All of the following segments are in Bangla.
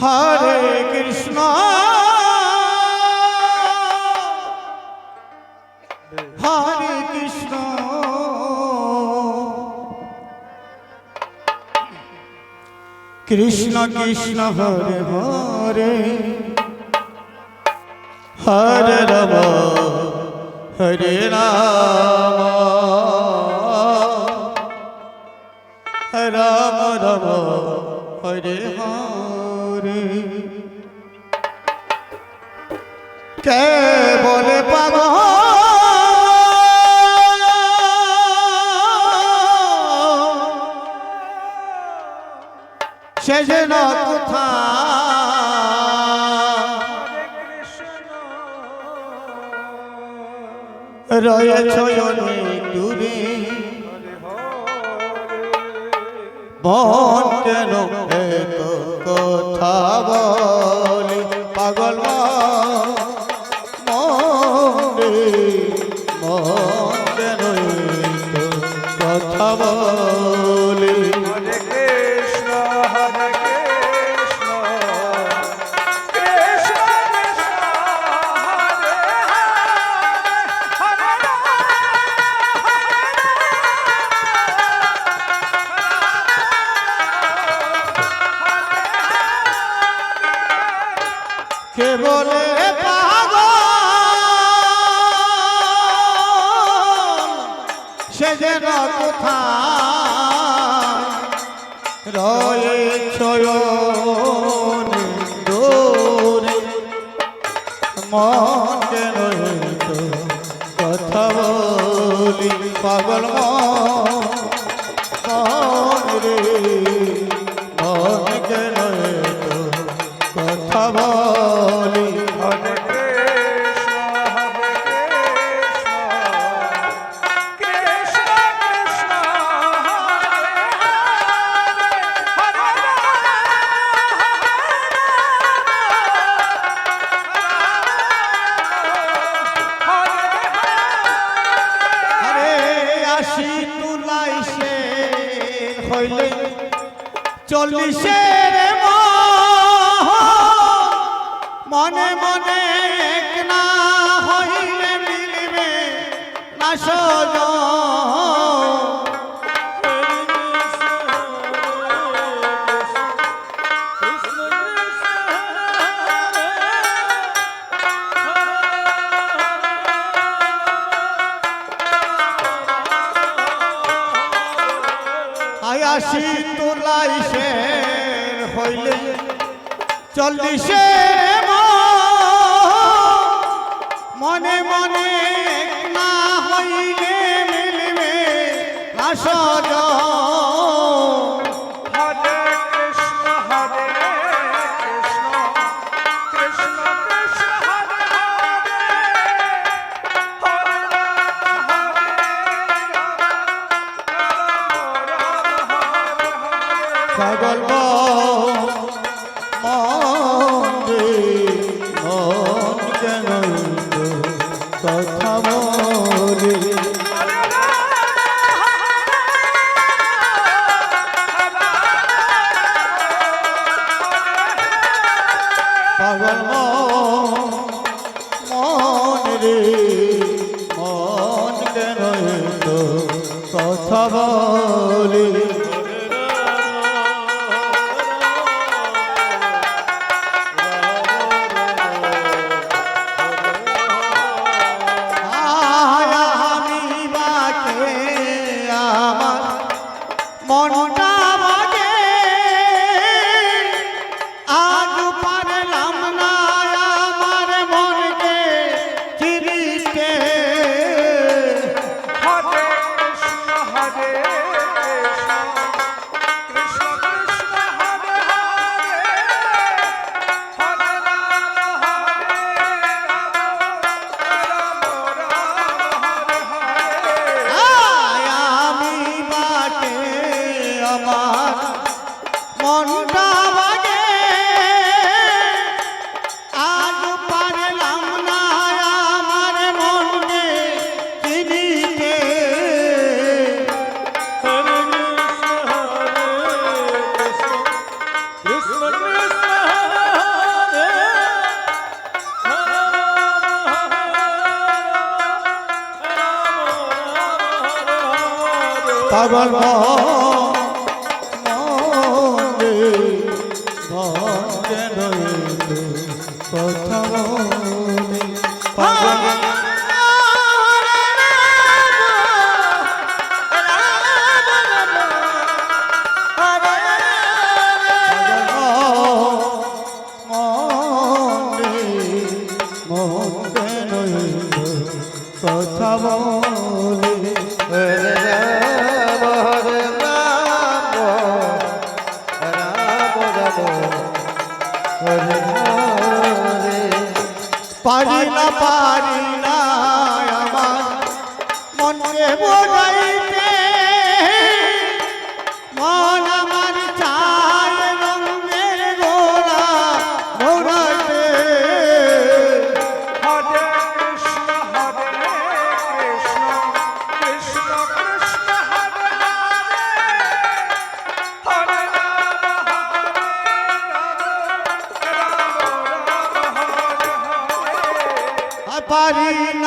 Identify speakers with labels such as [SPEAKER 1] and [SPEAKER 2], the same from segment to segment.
[SPEAKER 1] হরে কৃষ্ণ হরে কৃষ্ণ কৃষ্ণ কৃষ্ণ হরে হরে হরে রব হরে রাম রাম রব হরে হরে কে বলে পাব শেষ না কোথা রয়েছ অনেক দূরে বন কেন কথা বল বলে সে যেন কোথায় রয়েছ দূরে মন কথা পাগল মন হইলে চল্লিশের মনে মনে আশি তোলাই শের হইলে চল্লিশে মনে মনে না হইলে মিলবে আসজ সগল মন্দে মন কথা বলে তাগর ভরে কথা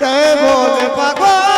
[SPEAKER 1] তেমন পাগল